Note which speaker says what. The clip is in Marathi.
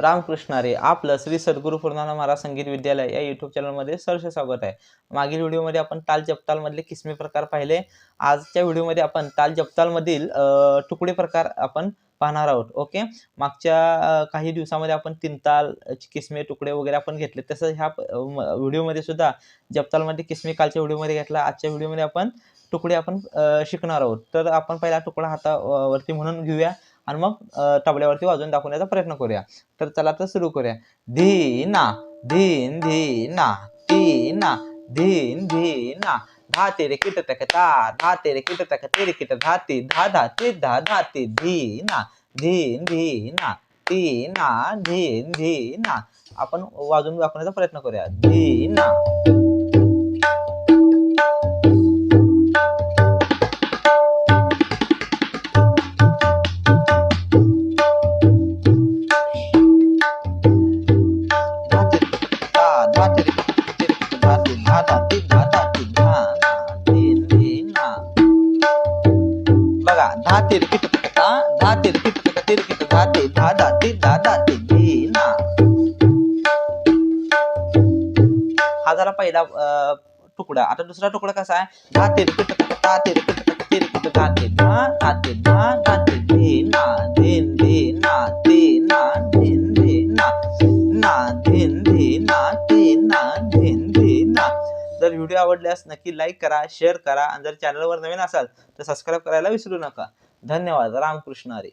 Speaker 1: रामकृष्णारे आपलं श्री सद्गुरू पूर्णानंद महाराज संगीत विद्यालय या युट्यूब चॅनलमध्ये सहर्ष स्वागत आहे. मागील व्हिडिओमध्ये आपण ताल जपतालमधले किस्मे प्रकार पाहिले. आजच्या व्हिडिओमध्ये आपण ताल जपतालमधील तुकडे प्रकार आपण पाहणार आहोत. ओके मागच्या काही दिवसामध्ये आपण तीन ताल किस्मे तुकडे वगैरे आपण घेतले. तसं ह्या व्हिडिओमध्ये सुद्धा जपतालमध्ये किस्मे कालच्या व्हिडिओमध्ये घेतला. आजच्या व्हिडिओमध्ये आपण तुकडे आपण शिकणार आहोत. तर आपण पहिला तुकडा हातावरती म्हणून घेऊया. आणि मग तबल्यावरती वाजवून दाखवण्याचा प्रयत्न करूया. तर चला तर सुरू करूया. धी ना धीन धी ना ती ना धीन. धी ना धा तेरे किट तक ता धा तेरे किट तक तेरे किट धाती धा धा ती धा धाती. धी ना धीन धी ना ती ना धीन. धी ना आपण वाजवून दाखवण्याचा प्रयत्न करूया. धी ना धाती धा धाती धा धाती धा ना धीन धीना बघा धा तेरे किट तक धा तेरे किट तक किट धाती धा धाती धा धाती धीना हा झाला पहिला तुकडा. आता दुसरा तुकडा कसा आहे? धा तेरे किट तक ता तेरे किट तक धा किट धाती धा धाती धा धाती धीना ना धीना तीना धीन धीना ना ना देन दे ना ते ना देन जर व्हिडिओ आवडल्यास नक्की लाईक करा शेअर करा आणि जर चॅनलवर नवीन असाल तर सबस्क्राईब करायला विसरू नका. धन्यवाद. रामकृष्ण हरी.